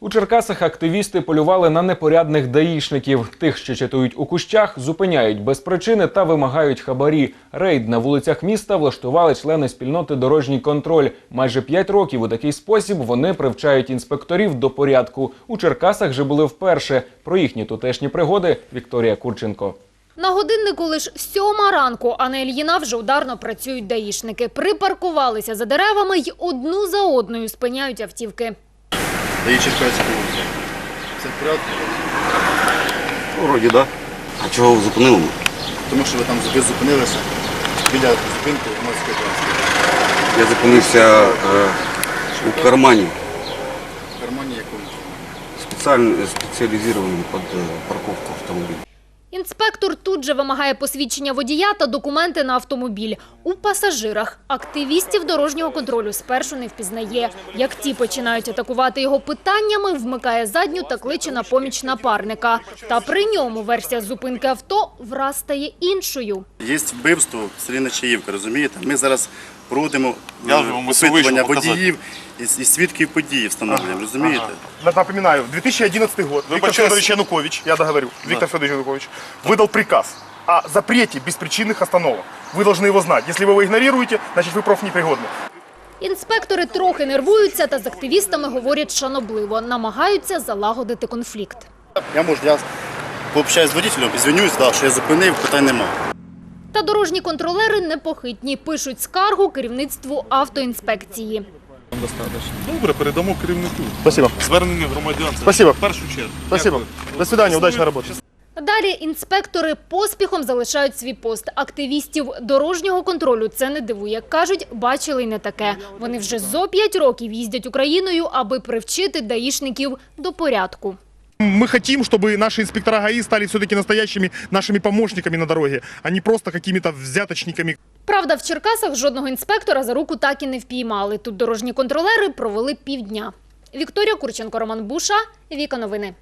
У Черкасах активісти полювали на непорядних даїшників. Тих, що чатують у кущах, зупиняють без причини та вимагають хабарі. Рейд на вулицях міста влаштували члени спільноти Дорожній контроль. Майже п'ять років у такий спосіб вони привчають інспекторів до порядку. У Черкасах же були вперше. Про їхні тутешні пригоди Вікторія Курченко. На годиннику лиш сьома ранку, а на Ільїна вже ударно працюють даїшники. Припаркувалися за деревами й одну за одною спиняють автівки. Да і Черкаська вулиця. Все в порядку? Вроді, да. А чого ви зупинили? Тому що ви там ви зупинилися біля зупинки громадської транспорту. Я зупинився е, у кармані В кармані якому? спеціально спеціалізованому під е, парковку автомобіля. Інспектор тут же вимагає посвідчення водія та документи на автомобіль. У пасажирах активістів дорожнього контролю спершу не впізнає. Як ті починають атакувати його питаннями, вмикає задню та кличе на поміч напарника. Та при ньому версія зупинки авто враз стає іншою. Є вбивство в селі розумієте? Ми зараз проводимо Я е, ж вам опитування вийшов показати. водіїв і, і свідків події встановлюємо, розумієте? Напоминаю, в 2011 год Виктор почали- Федорович Янукович, я договорю, Виктор Федорович Янукович выдал приказ о запрете беспричинных остановок. Вы должны его знать. Если вы его игнорируете, значит вы профнепригодны. Інспектори трохи нервуються та з активістами говорять шанобливо, намагаються залагодити конфлікт. Я можу, я пообщаюсь з водителем, звінюсь, да, що я зупинив, питань немає. Та дорожні контролери непохитні, пишуть скаргу керівництву автоінспекції. Добре, передамо керівнику. Спасибо. Звернення громадян. це Спасибо. В першу чергу. Спасибо. Дякую. До свидания, удачной работы. Далі інспектори поспіхом залишають свій пост. Активістів дорожнього контролю це не дивує. Кажуть, бачили й не таке. Вони вже зо п'ять років їздять Україною, аби привчити даїшників до порядку. Мы хотим, чтобы наши инспектора ГАИ стали все-таки настоящими нашими помощниками на дороге, а не просто какими-то взяточниками. Правда, в Черкасах жодного інспектора за руку так і не впіймали. Тут дорожні контролери провели півдня. Вікторія Курченко, Роман Буша, Віка Новини.